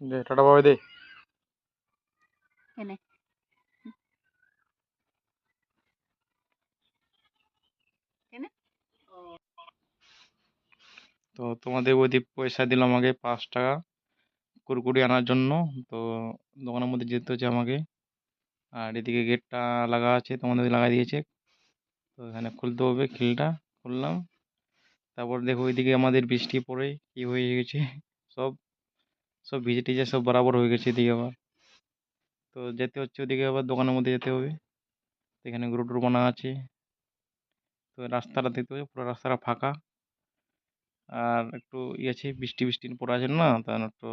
দে tata বাবাই দে। এনে। এনে। তো তোমাদের বৌদি পয়সা দিল আমাকে পাঁচ টাকা কুরকুরি আনার জন্য। তো দোকানের মধ্যে যেতে হচ্ছে আমাকে। আর এদিকে গেটটা লাগা আছে তোমাদের লাগা দিয়েছে। তো এখানে খুলতে হবে খিলটা খুললাম। তারপর দেখো ওইদিকে আমাদের বৃষ্টি পড়ে কি হয়ে গেছে সব। সব ভিজে টিজে সব বরাবর হয়ে গেছে এদিকে আবার। তো যেতে হচ্ছে ওদিকে আবার দোকানের মধ্যে যেতে হবে। তো এখানে গ্রুপ টুর বানা আছে। তো রাস্তাটা দেখতে পাচ্ছ, পুরো রাস্তাটা ফাঁকা। আর একটু ইয়ে আছে, বৃষ্টি বৃষ্টি পড়ে আছে না তার একটু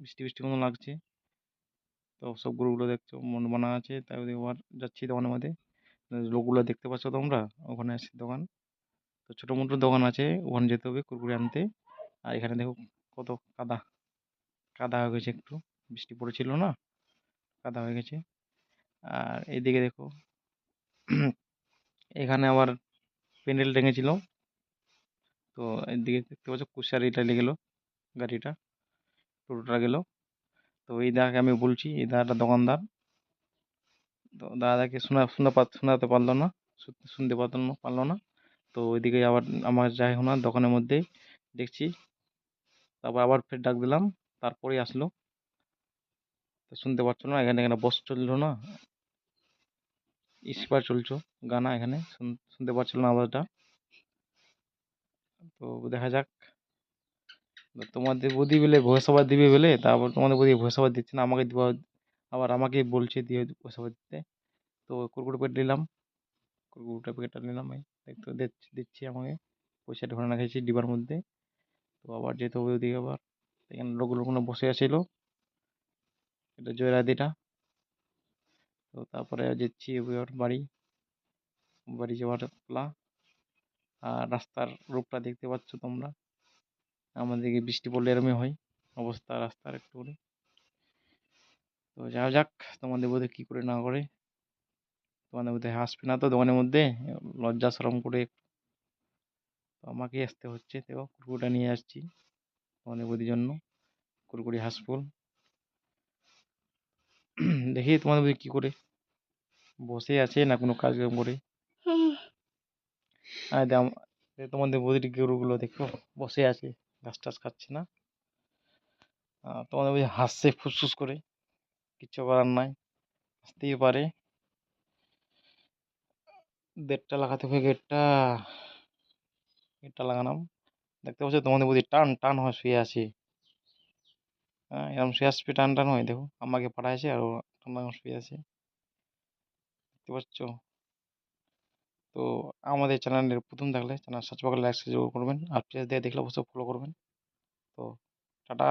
বৃষ্টি বৃষ্টি মতো লাগছে। তো সব গরুগুলো দেখছ, মন বানা আছে, তাই আবার যাচ্ছি দোকানের মধ্যে। লোকগুলো দেখতে পাচ্ছ তোমরা, ওখানে আছে দোকান। তো ছোটো মোটো দোকান আছে, ওখানে যেতে হবে কুরকুরি আনতে। আর এখানে দেখো কত কাদা। কাদা হয়ে গেছে একটু, বৃষ্টি পড়েছিল না, কাদা হয়ে গেছে। আর এইদিকে দেখো, এখানে আবার প্যান্ডেল টেঙেছিল। তো এদিকে দেখতে পাচ্ছ কুশারিটা গেলো গাড়িটা, টোটোটা গেল। তো এই দাদাকে আমি বলছি, এই দাদাটা দোকানদার। তো দাদাকে শোনা শোনা শোনাতে পারল না শুনতে পারতো না, পারল না। তো ওইদিকে আবার আমার যাই হোক না, দোকানের মধ্যে দেখছি। তারপর আবার ফের ডাক দিলাম তারপরেই আসলো। তো শুনতে পাচ্ছ না, এখানে এখানে বস চলল না। স্পিকার চলছো, গানা এখানে, শুন- শুনতে পাচ্ছিল না আওয়াজটা। তো দেখা যাক। তোমাদের বৌদি বলে ভয়সভা দিবে বলে, তারপর তোমাদের বৌদি ভয়সভা দিচ্ছে না, আমাকে দিবা আবার আমাকে বলছে দিয়ে ভয়সভা দিতে। তো কুরকুরে প্যাকেট নিলাম। কুরকুরে প্যাকেটটা নিলাম, এই দেখতে দিচ্ছি আমাকে। পয়সাটা ওখানে রেখেছি ডিবার মধ্যে। তো আবার যেতে হবে ওদিকে আবার। এখানে লোকগুলো কোনো বসে আছিল। এটা জয়রাদিটা তো তারপরে যাচ্ছি এবার বাড়ি। বাড়ি যাওয়ার পালা। আর রাস্তার রূপটা দেখতে পাচ্ছ তোমরা। আমাদেরকে বৃষ্টি পড়লে এরমই হয়। অবস্থা রাস্তার একটু তো যাওয়া যাক, তোমাদের বোধহয় কী করে না করে। তোমাদের বোধহয় হাসবে না তো দোকানের মধ্যে। লজ্জা সরম করে তো আমাকেই আসতে হচ্ছে। দেখো কুরকুরিটা নিয়ে আসছি। তোমাদের জন্য। কুরকুরি হাসফুল দেখি তোমাদের কী করে। বসে আছে না কোনো কাজ করে। আর তোমাদের বৌদির গরুগুলো দেখো, বসে আছে, ঘাস টাস খাচ্ছে না। তোমাদের বৌদি হাসছে ফুসফুস করে, কিচ্ছু করার নাই, হাসতেই পারে। দেড়টা লাগাতে হবে গেটটা। গেটটা লাগালাম। দেখতে পাচ্ছ তোমাদের বুঝি টান টান হয় শুয়ে আছে। হ্যাঁ এরকম শুয়ে আসবে টান টান হয়, দেখো আমাকে পাঠাইছে আর টান শুয়ে আছে। দেখতে পাচ্ছ? তো আমাদের চ্যানেলের প্রথম থাকলে চ্যানেল সার্চ করে লাইক করবেন। আর পেজ দিয়ে দেখলে অবশ্যই ফলো করবেন। তো টাটা!